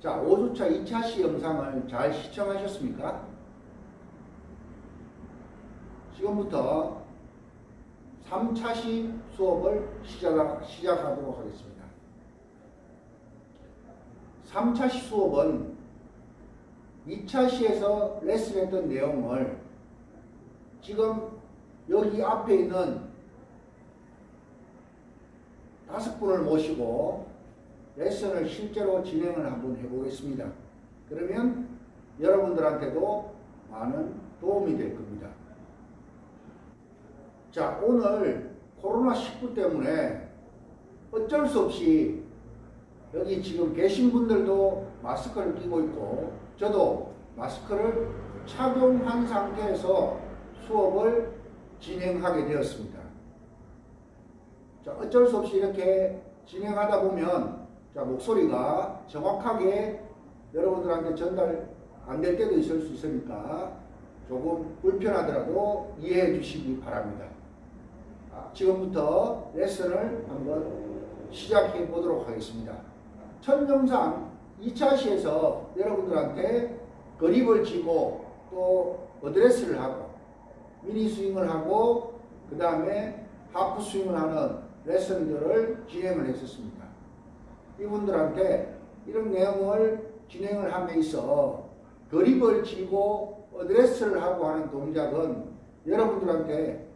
자, 5주차 2차 시 영상을 잘 시청하셨습니까? 지금부터 3차 시 수업을 시작, 시작하도록 하겠습니다. 3차 시 수업은 2차 시에서 레슨했던 내용을 지금 여기 앞에 있는 다섯 분을 모시고 레슨을 실제로 진행을 한번 해보겠습니다. 그러면 여러분들한테도 많은 도움이 될 겁니다. 자, 오늘 코로나19 때문에 어쩔 수 없이 여기 지금 계신 분들도 마스크를 끼고 있고 저도 마스크를 착용한 상태에서 수업을 진행하게 되었습니다. 자, 어쩔 수 없이 이렇게 진행하다 보면 자, 목소리가 정확하게 여러분들한테 전달 안 될 때도 있을 수 있으니까 조금 불편하더라도 이해해 주시기 바랍니다. 아, 지금부터 레슨을 한번 시작해 보도록 하겠습니다. 첫 영상 2차 시에서 여러분들한테 그립을 쥐고 또 어드레스를 하고 미니 스윙을 하고 그 다음에 하프 스윙을 하는 레슨들을 진행을 했었습니다. 이분들한테 이런 내용을 진행을 함에 있어 그립을 쥐고 어드레스를 하고 하는 동작은 여러분들한테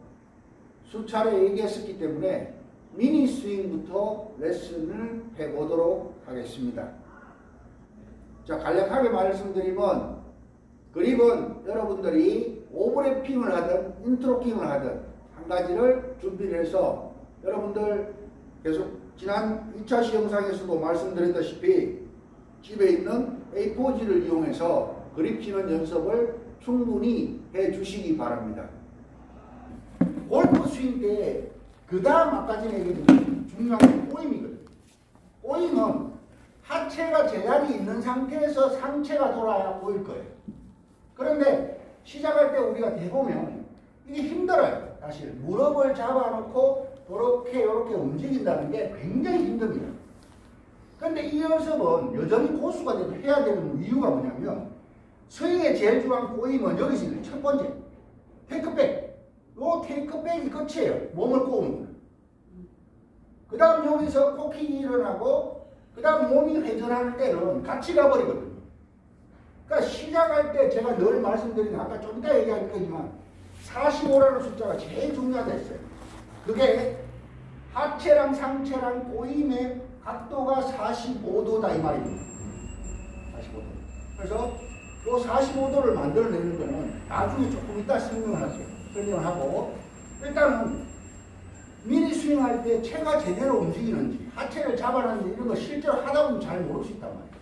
수차례 얘기했었기 때문에 미니 스윙부터 레슨을 해보도록 하겠습니다. 자, 간략하게 말씀드리면 그립은 여러분들이 오버래핑을 하든 인트로킹을 하든 한 가지를 준비를 해서 여러분들 계속 지난 2차 시 영상에서도 말씀드렸다시피 집에 있는 A4지를 이용해서 그립 치는 연습을 충분히 해 주시기 바랍니다. 골프 스윙 때 그 다음 아까 전에 얘기했던 중요한 게 꼬임이거든요. 꼬임은 하체가 제자리에 있는 상태에서 상체가 돌아야 꼬일 거예요. 그런데 시작할 때 우리가 대보면 이게 힘들어요. 사실 무릎을 잡아놓고 이렇게 이렇게 움직인다는 게 굉장히 힘듭니다. 그런데 이 연습은 여전히 고수가 돼도 해야 되는 이유가 뭐냐면 스윙의 제일 중요한 꼬임은 여기서 있는 첫 번째 테이크백 요 테이크백이 끝이에요. 몸을 꼬는 거그 다음 여기서 코킹이 일어나고 그 다음 몸이 회전할 때는 같이 가버리거든요. 그러니까 시작할 때 제가 늘 말씀드리는 아까 좀 이따 얘기할 거지만 45라는 숫자가 제일 중요하다 했어요. 그게 하체랑 상체랑 꼬임의 각도가 45도다 이 말입니다. 45도. 그래서 이 45도를 만들어내는 거는 나중에 조금 이따 설명을 할게요. 설명을 하고 일단은 미니 스윙할 때 체가 제대로 움직이는지 하체를 잡아놨는지 이런 거 실제로 하다 보면 잘 모를 수 있단 말이에요.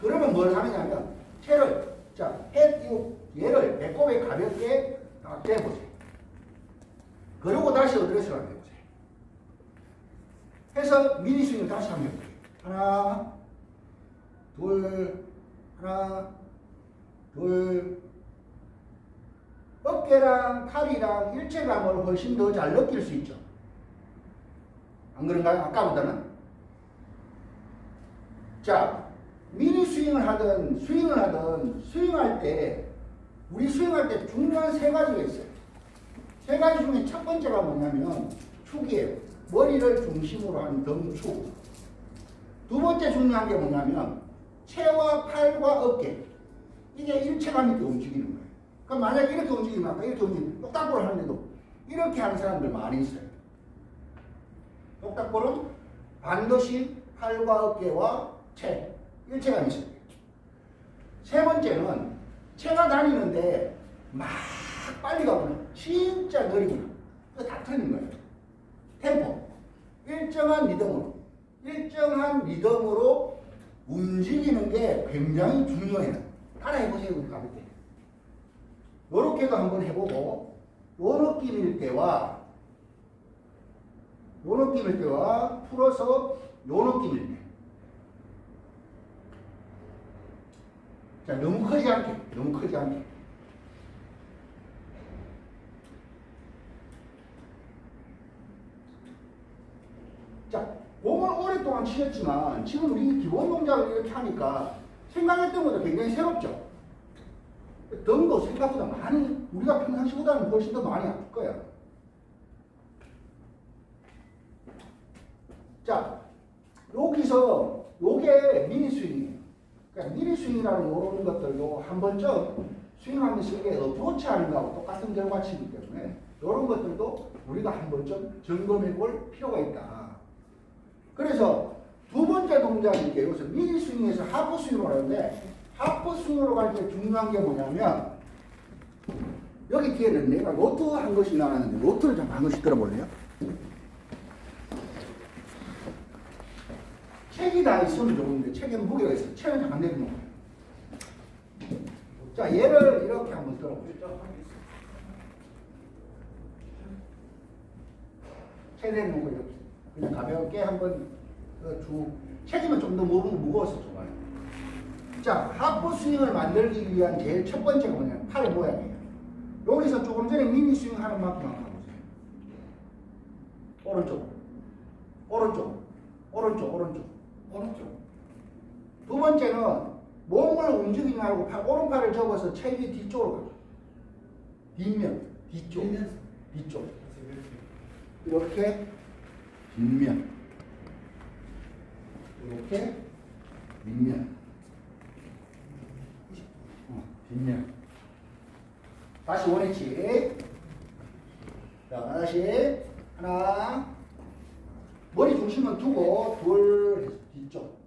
그러면 뭘 하느냐면 체를 자, 해, 이 얘를 배꼽에 가볍게 딱 대보세요. 그리고 다시 어드레스를 한번 해보세요. 해서 미니 스윙을 다시 한번 해보세요. 하나, 둘, 하나, 둘. 어깨랑 팔이랑 일체감을 훨씬 더 잘 느낄 수 있죠. 안 그런가요? 아까보다는? 자, 미니 스윙을 하든 스윙을 하든 스윙할 때 우리 스윙할 때 중요한 세 가지가 있어요. 세 가지 중에 첫 번째가 뭐냐면 축이에요. 머리를 중심으로 한 등축. 두 번째 중요한 게 뭐냐면 체와 팔과 어깨. 이게 일체감 있게 움직이는 거예요. 그럼 만약에 이렇게 움직이면 아까 이렇게 움직이면 똑딱보를 하는데도 이렇게 하는 사람들 많이 있어요. 똑딱볼은 반드시 팔과 어깨와 체, 일체감이 있어야 돼요. 세 번째는 체가 다니는데 막 빨리 가거나 진짜 느리거나 그거 다 틀린 거예요. 템포. 일정한 리듬으로, 일정한 리듬으로 움직이는 게 굉장히 중요해요. 따라해보세요, 가볍게. 요렇게도 한번 해보고, 요 느낌일 때와 요 느낌일 때와 풀어서 요 느낌일 때. 자, 너무 크지 않게, 너무 크지 않게. 치셨지만 지금 우리 기본 동작을 이렇게 하니까 생각했던 것보다 굉장히 새롭죠. 덤도 생각보다 많이 우리가 평상시보다는 훨씬 더 많이 아플 거야. 자, 여기서 요게 미니 스윙이에요. 그러니까 미니 스윙이라는 이런 것들도 한 번쯤 스윙하면서 이게 어프로치 하는 거하고 똑같은 결과치이기 때문에 이런 것들도 우리가 한 번쯤 점검해 볼 필요가 있다. 그래서 두 번째 동작이 게 여기서 미니 스윙에서 하프 스윙으로 하는데 하프 스윙으로 갈 때 중요한 게 뭐냐면 여기 뒤에는 내가 로트 한 것이 나왔는데 로트를 좀 한 것씩 들어볼래요? 책이 다 있으면 좋은데 책에 무게가 있어. 책은 안 내리는 거예요. 자, 얘를 이렇게 한번 들어보시죠. 책거 이렇게. 그냥 가볍게 한번 그 주. 책이면 좀더 무거워서 좋아요. 자, 하프 스윙을 만들기 위한 제일 첫 번째가 뭐냐면 팔의 모양이에요. 여기서 조금 전에 미니 스윙 하는 만큼만 가보세요. 오른쪽, 오른쪽, 오른쪽, 오른쪽, 오른쪽. 두 번째는 몸을 움직이지 말고 팔, 오른팔을 접어서 체기 뒤쪽으로 가죠. 뒷면, 뒤쪽, 뒤쪽. 이렇게 뒷면, 이렇게 뒷면, 어, 뒷면. 다시 원위치. 자, 다시 하나. 머리 중심은 두고 둘 뒤쪽.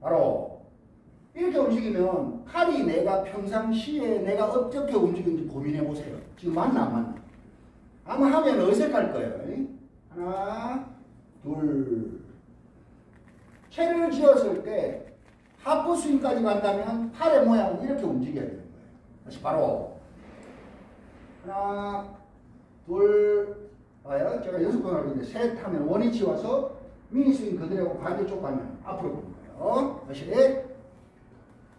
바로 이렇게 움직이면 팔이 내가 평상시에 내가 어떻게 움직이는지 고민해 보세요. 지금 맞나 안 맞나? 아마 하면 어색할 거예요. 하나, 둘. 채를 지었을 때 하프 스윙까지 간다면 팔의 모양은 이렇게 움직여야 되는 거예요. 다시 바로. 하나, 둘, 아요. 제가 연습 번호 하는데 셋 하면 원위치 와서 미니 스윙 그대로 반대쪽 가면 앞으로 보는 거예요. 다시.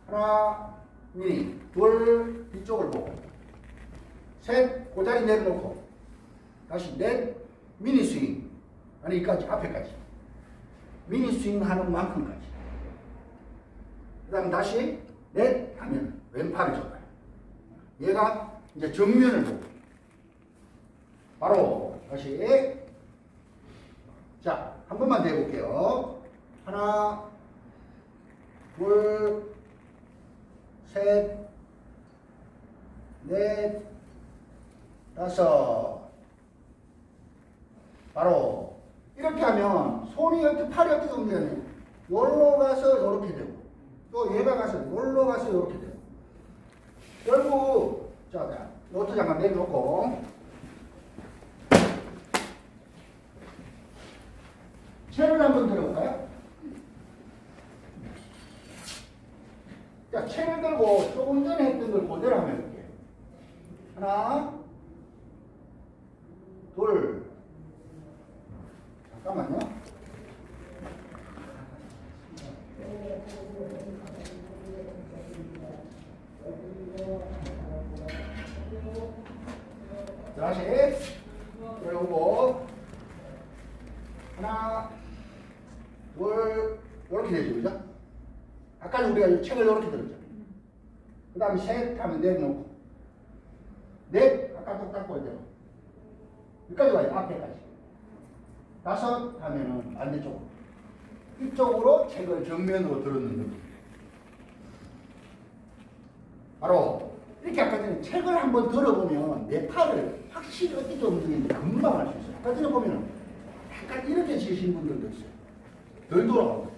하나, 미니, 둘 뒤쪽을 보고. 셋, 그 자리 내려놓고. 다시 넷, 미니 스윙. 아니 여기까지 앞에까지 미니 스윙 하는 만큼까지. 그 다음 다시 넷 하면 왼팔을 접어요. 얘가 이제 정면을 보고. 바로 다시. 자 한 번만 더 해볼게요. 하나 둘 셋 넷 다섯. 바로 이렇게 하면 손이 어떻게 팔이 어떻게 움직여요? 요로 가서 이렇게 되고 또 얘가 가서 요로 가서 이렇게 되고 결국 자, 자 노트 잠깐 내놓고 채를 한번 들어볼까요? 자, 채를 들고 조금 전에 했던 걸 그대로 하면 이렇게 하나 둘 잠깐만요. 자, 다시 그리고 하나 둘 이렇게 되죠, 그죠? 아까 우리가 이 책을 이렇게 들었죠. 그 다음에 셋 하면 내놓고 넷 아까 똑같고 이대로 여기까지 와요, 앞에까지. 다섯 하면은 반대쪽으로. 이쪽으로 책을 정면으로 들었는 느낌. 바로 이렇게 아까 전에 책을 한번 들어보면 내 팔을 확실히 어떻게 움직이는지 금방 알 수 있어요. 아까 전에 보면은 약간 이렇게 지신 분들도 있어요. 덜 돌아가고.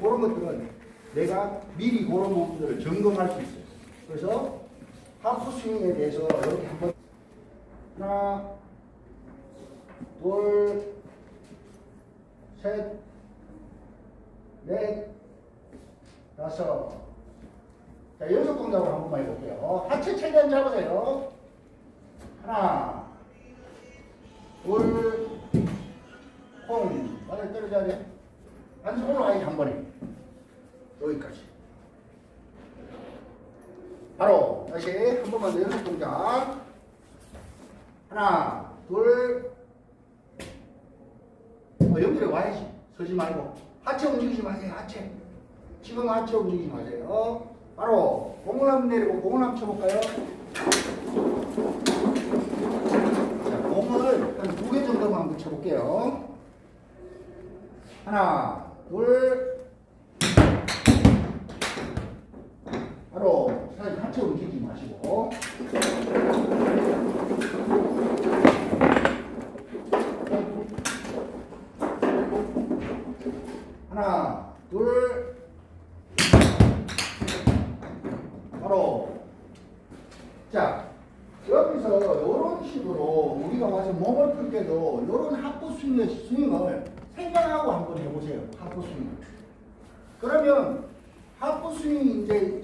그런 것들은 내가 미리 그런 부분들을 점검할 수 있어요. 그래서 하프 스윙에 대해서 이렇게 한번 하나, 둘, 셋, 넷, 다섯. 자, 연속 동작으로 한 번만 해볼게요. 하체 최대한 잡으세요. 하나, 둘, 콩. 바닥에 떨어져야 돼. 한손 올라가야지, 한 번에. 여기까지. 바로, 다시 한 번만 더 연속 동작. 하나, 둘, 어, 연결해 와야지. 서지 말고. 하체 움직이지 마세요, 하체. 지금 하체 움직이지 마세요. 바로 공을 한번 내리고 공을 한번 쳐볼까요? 자, 공을 한 두 개 정도만 한번 쳐볼게요. 하나, 둘, 바로 하체 움직이지 마시고 하나, 둘, 바로 자 여기서 이런 식으로 우리가 와서 몸을 풀 때도 이런 하프 스윙의 스윙을 생각하고 한번 해보세요. 하프 스윙. 그러면 하프 스윙 이제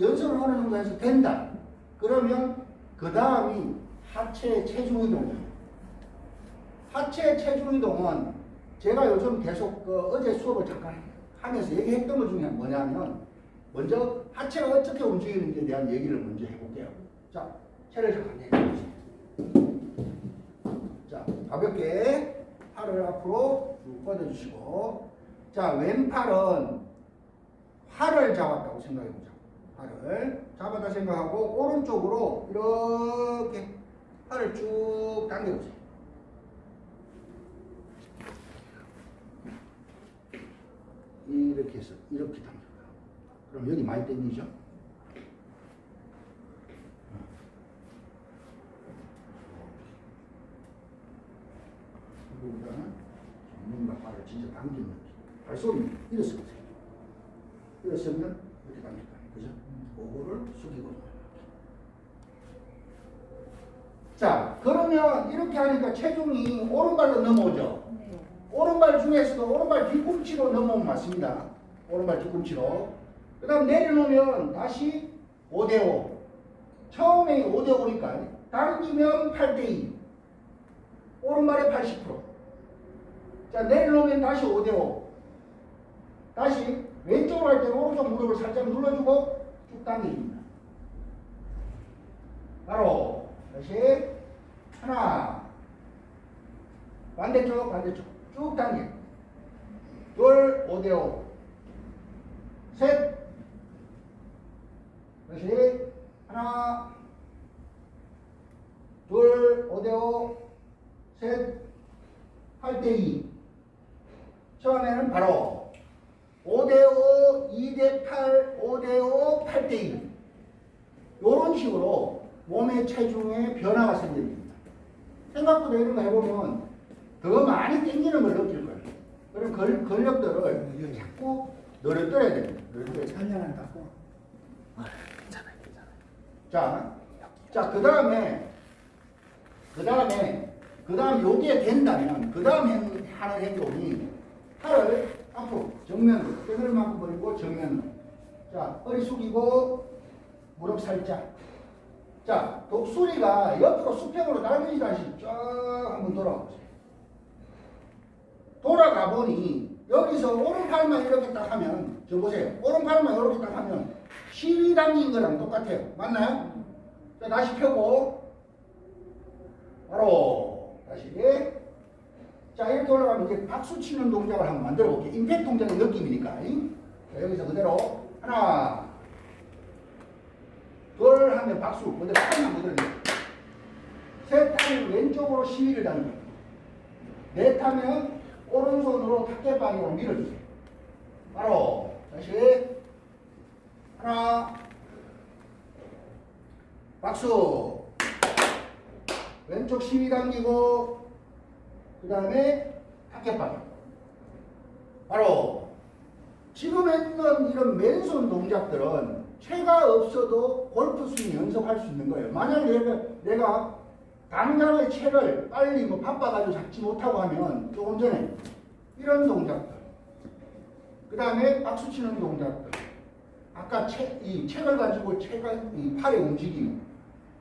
연습을 어느 정도 해서 된다. 그러면 그 다음이 하체 체중 이동이에요. 하체 체중 이동은 제가 요즘 계속 그 어제 수업을 잠깐 하면서 얘기했던 것 중에 뭐냐면 먼저 하체가 어떻게 움직이는지에 대한 얘기를 먼저 해볼게요. 자, 체를 잠깐 내려보세요. 자, 가볍게 팔을 앞으로 쭉 뻗어주시고 자, 왼팔은 팔을 잡았다고 생각해보자. 팔을 잡았다 생각하고 오른쪽으로 이렇게 팔을 쭉 당겨보세요. 이렇게 해서 이렇게 당겨요. 그럼 여기 많이 당기죠? 그리고는 뭔가 발을 진짜 느낌. 발소리 일어서보세요. 일어서면 이렇게 당길 거예요. 그죠? 그거를 숙이고 자, 그러면 이렇게 하니까 체중이 오른발로 넘어오죠? 오른발 중에서도 오른발 뒤꿈치로 넘어오면 맞습니다. 오른발 뒤꿈치로. 그 다음 내려놓으면 다시 5대5. 처음에 5대5니까 당기면 8대2. 오른발에 80%. 자, 내려놓으면 다시 5대5. 다시 왼쪽으로 할 때는 오른쪽 무릎을 살짝 눌러주고 쭉 당겨줍니다. 바로 다시 하나. 반대쪽 반대쪽. 쭉 당겨. 둘 5대5 셋. 다시 하나. 둘 5대5 셋. 8대2 처음에는 바로 5대5 2대8 5대5 8대2 이런 식으로 몸의 체중에 변화가 생깁니다. 생각보다 이런 거 해보면 더 많이 땡기는 걸 느낄 거예요. 그런 걸, 근력들을 자꾸 늘어뜨려야 됩니다. 늘어뜨려야 돼요. 살려는 갖고 자, 자, 그 다음에, 그 다음에, 그 다음 여기에 된다면, 그 다음 하는 행동이 팔을 앞으로, 정면으로, 빼들만큼 버리고 정면으로. 자, 허리 숙이고, 무릎 살짝. 자, 독수리가 옆으로 수평으로 날리다시 쫙 한번 돌아보세요. 돌아가 보니, 여기서 오른팔만 이렇게 딱 하면, 저 보세요. 오른팔만 이렇게 딱 하면, 시위 당긴 거랑 똑같아요. 맞나요? 자, 다시 펴고, 바로. 자, 이렇게 올라가면 이제 박수 치는 동작을 한번 만들어 볼게요. 임팩트 동작의 느낌이니까. 자, 여기서 그대로. 하나, 둘 하면 박수. 그대로 팔만 그대로. 셋 하면 왼쪽으로 시위를 당겨. 넷 하면 오른손으로 탁대방향으로 밀어주세요. 바로, 다시. 하나, 박수. 왼쪽 시위 당기고, 그 다음에 타켓방향. 바로, 지금 했던 이런 맨손 동작들은 체가 없어도 골프 스윙 연습할 수 있는 거예요. 만약에 내가, 내가 당장의 체를 빨리 뭐 바빠가지고 잡지 못하고 하면 조금 전에 이런 동작들. 그 다음에 박수 치는 동작들. 아까 책, 이 책을 가지고 책을, 이 팔의 움직임.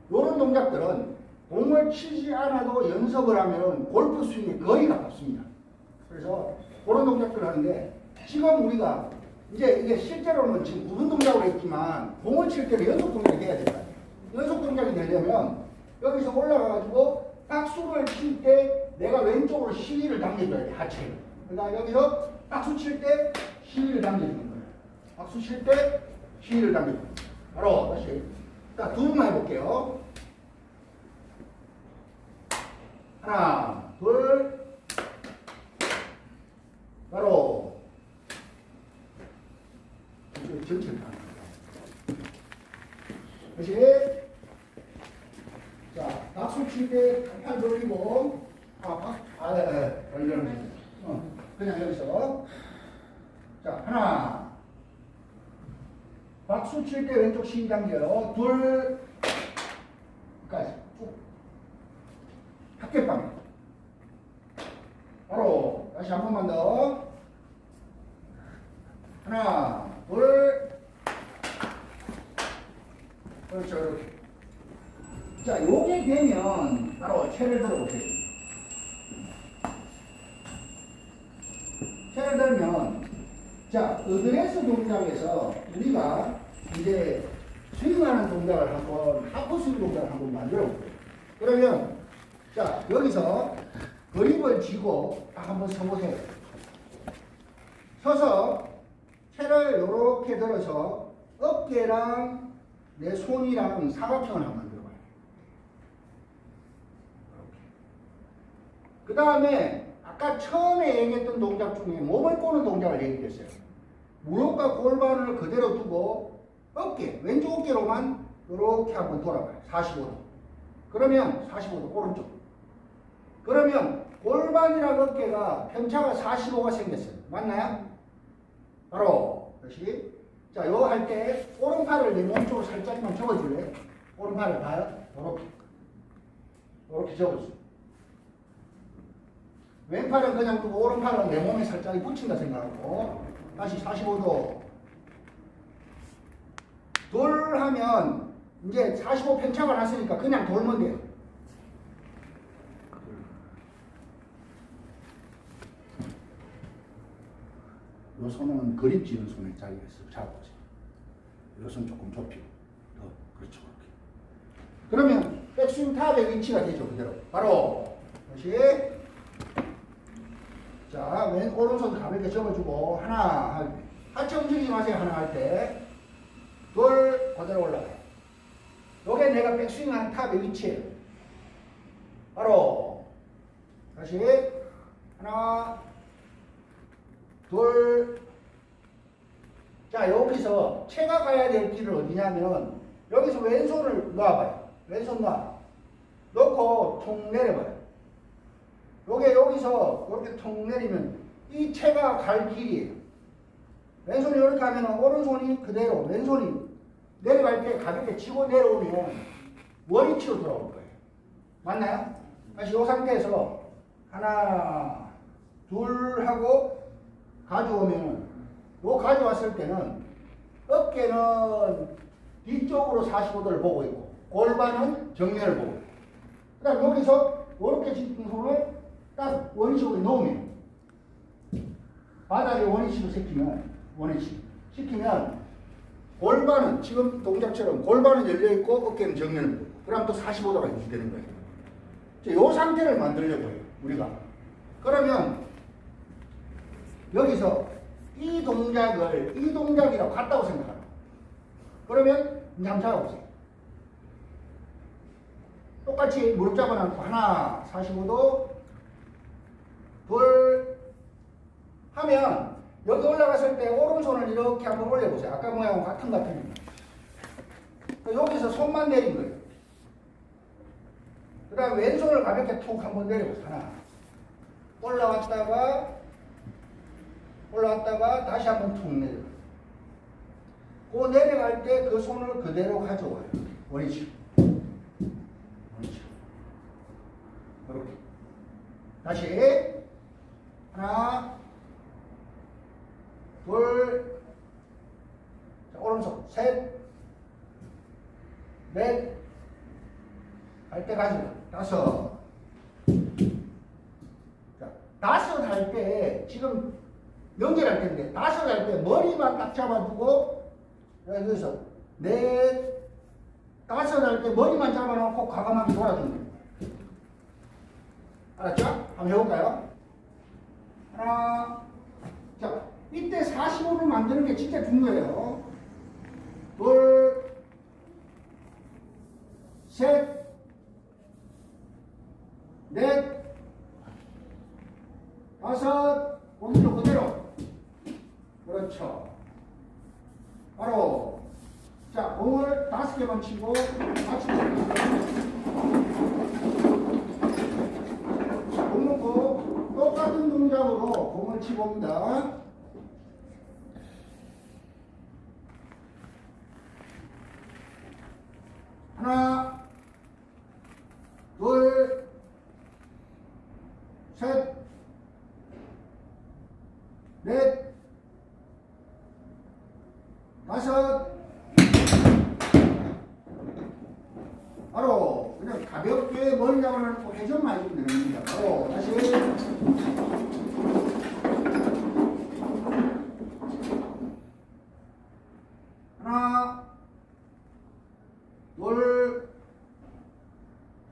이런 동작들은 공을 치지 않아도 연습을 하면 골프 스윙에 거의 가깝습니다. 그래서 그런 동작들을 하는데 지금 우리가 이제 이게 실제로는 지금 무슨 동작으로 했지만 공을 칠 때는 연속 동작이 돼야 될거 아니에요. 연속 동작이 되려면 여기서 올라가가지고 박수를 칠 때 내가 왼쪽으로 시위를 당겨줘야 돼, 하체를. 그러니까 여기서 박수 칠 때 시위를 당겨주는 거예요. 박수 칠 때 시를 당기고. 바로 다시. 자, 두 번만 해볼게요. 하나, 둘, 바로. 하는 거예요. 다시. 자, 박수 칠때팔 돌리고, 아, 박, 아, 예, 예, 어, 그냥 여기서. 자, 하나. 박수 칠때 왼쪽 신 당겨요. 둘, 까지. 쭉. 합격방. 바로, 다시 한 번만 더. 하나, 둘. 그렇죠, 이렇게. 자, 요게 되면 바로 채를 들어보세요. 채를 들면 자, 어드레스 동작에서 우리가 이제 스윙하는 동작을 한번 하프 스윙 동작을 한번 만들어 볼게요. 그러면 자, 여기서 그립을 쥐고 딱 한번 서보세요. 서서 채를 이렇게 들어서 어깨랑 내 손이랑 사각형을 한번 만들어봐요. 그 다음에 아까 처음에 얘기했던 동작 중에 몸을 꼬는 동작을 얘기했어요. 무릎과 골반을 그대로 두고 어깨, 왼쪽 어깨로만 이렇게 한번 돌아봐요. 45도. 그러면 45도 오른쪽. 그러면 골반이랑 어깨가 편차가 45가 생겼어요. 맞나요? 바로 다시 자, 요할때 오른팔을 내 몸쪽으로 살짝만 접어줄래? 오른팔을 봐요. 이렇게 이렇게 접어줘. 왼팔은 그냥 두고 오른팔은 내 몸에 살짝 붙인다 생각하고 다시 45도 돌 하면 이제 45 편차가 났으니까 그냥 돌면 돼요. 요 손은 그립 쥐는 손에 자기가 쓱 잡아보세요. 요 손 조금 좁히고 더 그렇죠 그렇게. 그러면 백스윙 탑의 위치가 되죠 그대로. 바로 다시 자, 왼 오른손 가볍게 접어주고 하나. 하체 움직이지 마세요. 하나 할 때. 둘 그대로 올라가요. 요게 내가 백스윙하는 탑의 위치예요. 바로 다시 하나 둘 자, 여기서 채가 가야 될 길은 어디냐면 여기서 왼손을 놔봐요. 왼손 놔. 놓고 통 내려봐요. 요게 여기서 이렇게 통 내리면 이 채가 갈 길이에요. 왼손이 이렇게 하면 오른손이 그대로 왼손이 내려갈 때 가볍게 치고 내려오면 원위치로 돌아올 거예요. 맞나요? 다시 이 상태에서 하나, 둘 하고 가져오면 요 가져왔을 때는 어깨는 뒤쪽으로 45도를 보고 있고 골반은 정면을 보고 있고 그 다음 여기서 이렇게 짚은 손을 딱 원위치로 놓으면 바닥에 원위치로 시키면 원위치 시키면 골반은 지금 동작처럼 골반은 열려 있고 어깨는 정면을 보고 그럼 또 45도가 유지되는 거예요. 이 상태를 만들려고 해요 우리가. 그러면 여기서 이 동작을 이 동작이라고 같다고 생각하라. 그러면 한번 잡아보세요. 똑같이 무릎 잡아놓고 하나 45도 둘 하면 여기 올라갔을 때 오른손을 이렇게 한번 올려보세요. 아까 모양은 같은 것 같으니까. 여기서 손만 내린 거예요. 그 다음 왼손을 가볍게 툭 한번 내려보세요. 하나. 올라왔다가 올라왔다가 다시 한번 툭 내려. 그 내려갈 때 그 손을 그대로 가져와요. 원위치. 이렇게. 다시 하나, 둘, 자, 오른손 셋, 넷, 할 때 가지고 다섯. 자, 다섯 할 때 지금 연결할 텐데 다섯 할 때 머리만 딱 잡아두고 여기서 넷, 다섯 할 때 머리만 잡아놓고 과감하게 돌아주는 거예요. 알았죠? 한번 해볼까요? 하나, 자, 이 이때 45를 만드는 게 진짜 중요해요. 둘, 셋, 넷, 다섯, 몸도 그대로. 그렇죠. 바로 자 공을 다섯 개만 치고 같이 칩니다. 공 놓고 똑같은 동작으로 공을 치봅니다. 하나, 둘, 셋, 넷, 다섯, 바로 그냥 가볍게 머리 잡아놓고 회전만 해주면 됩니다. 바로 다시 하나, 둘,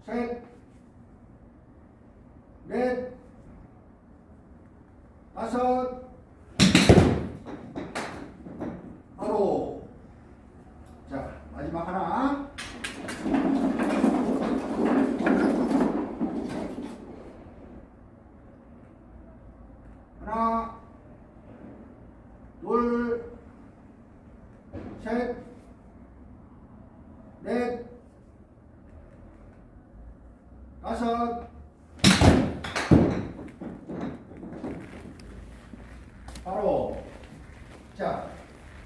셋, 넷, 다섯, 바로 자 마지막 하나 하나 둘셋넷 다섯 바로 자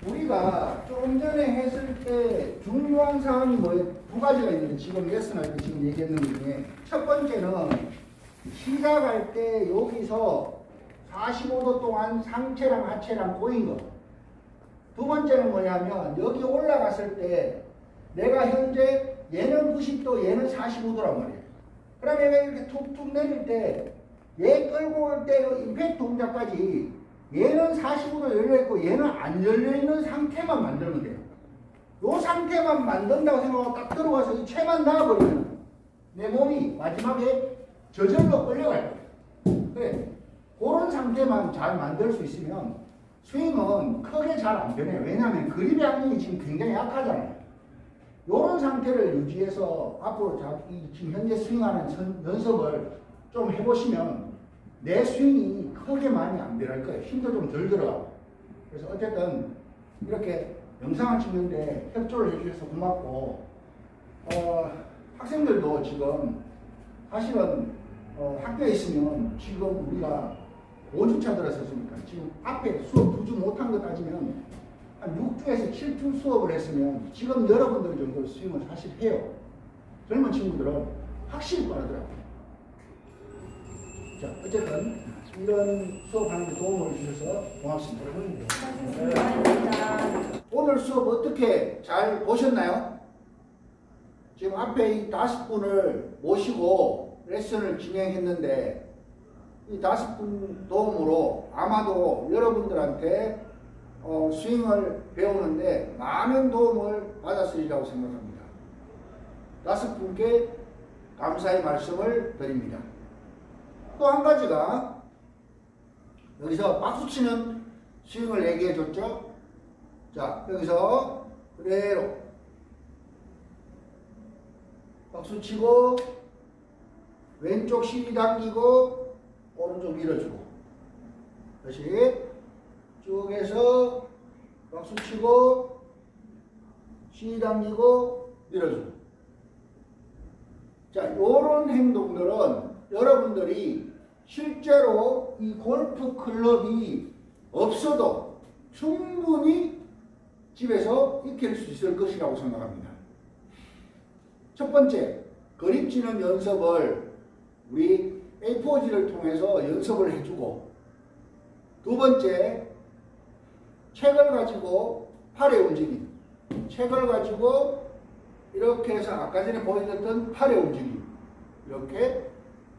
우리가 조금 전에 했을 때 중요한 사항이 뭐예요? 두 가지가 있는데 지금 레슨할 때 지금 얘기했는 것 중에 첫 번째는 시작할 때 여기서 45도 동안 상체랑 하체랑 꼬인 거. 두 번째는 뭐냐면 여기 올라갔을 때 내가 현재 얘는 90도 얘는 45도란 말이에요. 그럼 얘가 이렇게 툭툭 내릴 때 얘 끌고 올 때 임팩트 동작까지 얘는 45도 열려있고 얘는 안 열려있는 상태만 만들면 돼요. 요 상태만 만든다고 생각하고 딱 들어가서 이 채만 나와버리면 내 몸이 마지막에 저절로 끌려갈 거예요. 그래. 그런 상태만 잘 만들 수 있으면 스윙은 크게 잘 안 변해요. 왜냐하면 그립의 항력이 지금 굉장히 약하잖아요. 이런 상태를 유지해서 앞으로 자, 이 지금 현재 스윙하는 선- 연습을 좀 해보시면 내 스윙이 크게 많이 안 변할 거예요. 힘도 좀 덜 들어가고. 그래서 어쨌든 이렇게 영상을 찍는데 협조를 해주셔서 고맙고, 어, 학생들도 지금 사실은 어, 학교에 있으면 지금 우리가 5주차 들었었으니까 지금 앞에 수업 2주 못한 거 따지면 한 6주에서 7주 수업을 했으면 지금 여러분들 정도 스윙을 사실 해요. 젊은 친구들은 확실히 빠르더라고요. 자, 어쨌든 이런 수업하는 데 도움을 주셔서 고맙습니다. 감사합니다. 오늘 수업 어떻게 잘 보셨나요? 지금 앞에 이 다섯 분을 모시고 레슨을 진행했는데 이 다섯 분 도움으로 아마도 여러분들한테 어, 스윙을 배우는데 많은 도움을 받았으리라고 생각합니다. 다섯 분께 감사의 말씀을 드립니다. 또 한 가지가 여기서 박수 치는 스윙을 얘기해 줬죠. 자, 여기서 그대로. 박수 치고 왼쪽 시리 당기고 오른쪽 밀어주고. 다시 쭉 해서 박수 치고 시리 당기고 밀어주고. 자, 요런 행동들은 여러분들이 실제로 이 골프 클럽이 없어도 충분히 집에서 익힐 수 있을 것이라고 생각합니다. 첫 번째, 그립지는 연습을 우리 A4지를 통해서 연습을 해주고 두 번째, 책을 가지고 팔의 움직임, 책을 가지고 이렇게 해서 아까 전에 보여줬던 팔의 움직임, 이렇게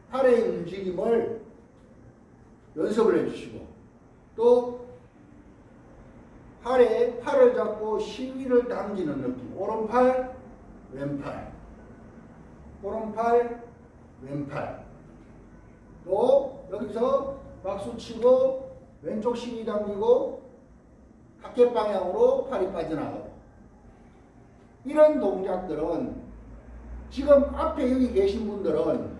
팔의 움직임을 연습을 해주시고 또 팔에 팔을 잡고 시위를 당기는 느낌. 오른팔, 왼팔. 오른팔, 왼팔. 또 여기서 박수 치고 왼쪽 심이 당기고 하켓 방향으로 팔이 빠져나가고 이런 동작들은 지금 앞에 여기 계신 분들은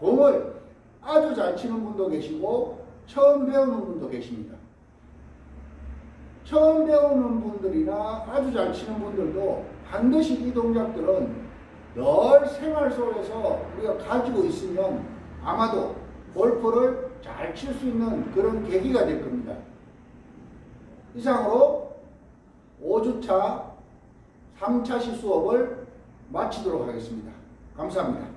공을 아주 잘 치는 분도 계시고 처음 배우는 분도 계십니다. 처음 배우는 분들이나 아주 잘 치는 분들도 반드시 이 동작들은 늘 생활 속에서 우리가 가지고 있으면 아마도 골프를 잘 칠 수 있는 그런 계기가 될 겁니다. 이상으로 5주차 3차 시 수업을 마치도록 하겠습니다. 감사합니다.